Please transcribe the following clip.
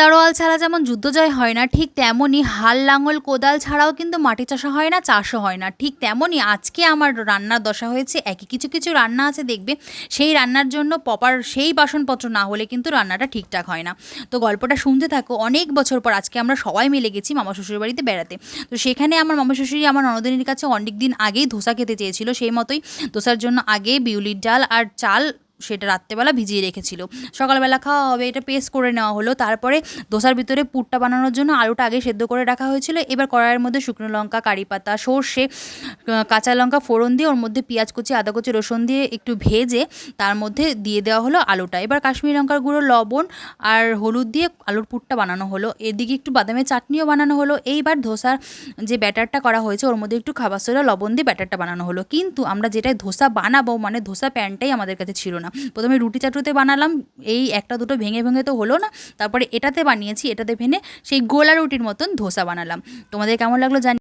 তরোয়াল ছাড়া যেমন যুদ্ধ জয় হয় না, ঠিক তেমনই হাল লাঙল কোদাল ছাড়াও কিন্তু মাটি চাষা হয় না, চাষও হয় না। ঠিক তেমনই আজকে আমার রান্নার দশা হয়েছে একই কিছু কিছু রান্না আছে দেখবে, সেই রান্নার জন্য পপার সেই বাসনপত্র না হলে কিন্তু রান্নাটা ঠিকঠাক হয় না। তো গল্পটা শুনতে থাকো, অনেক বছর পর আজকে আমরা সবাই মিলে গেছি মামা শ্বশুর বাড়িতে বেড়াতে। তো সেখানে আমার মামা শ্বশুরি আমার ননদিনীর কাছে অনেক দিন আগেই ধোসা খেতে চেয়েছিল, সেই মতোই ধোসার জন্য আগে বিউলির ডাল আর চাল সেটা রাত্রেবেলা ভিজিয়ে রেখেছিল। সকালবেলা খাওয়া হবে, এটা পেস্ট করে নেওয়া হলো। তারপরে দোসার ভিতরে পুরটা বানানোর জন্য আলুটা আগে সেদ্ধ করে রাখা হয়েছিল। এবার কড়াইয়ের মধ্যে শুকনো লঙ্কা, কারি পাতা, সর্ষে কাঁচা লঙ্কা ফোড়ন দিয়ে ওর মধ্যে পেঁয়াজ কুচি, আদা কুচি, রসুন দিয়ে একটু ভেজে তার মধ্যে দিয়ে দেওয়া হলো আলুটা। এবার কাশ্মীরি লঙ্কার গুঁড়ো, লবণ আর হলুদ দিয়ে আলুর পুরটা বানানো হলো। এদিকে একটু বাদামের চাটনিও বানানো হলো। এইবার ধোসার যে ব্যাটারটা করা হয়েছে, ওর মধ্যে একটু খাবার সোডা, লবণ দিয়ে ব্যাটারটা বানানো হলো। কিন্তু আমরা যেটাই ধোসা বানাবো মানে ধোসা প্যানটাই আমাদের কাছে ছিল না। প্রথমে রুটি চাটুতে বানালাম, এই একটা দুটো ভেঙে ভেঙে তো হলো না। তারপরে এটাতে বানিয়েছি, এটাতে ভেঙে সেই গোলা রুটির মতন ধোসা বানালাম। তোমাদের কেমন লাগল জানি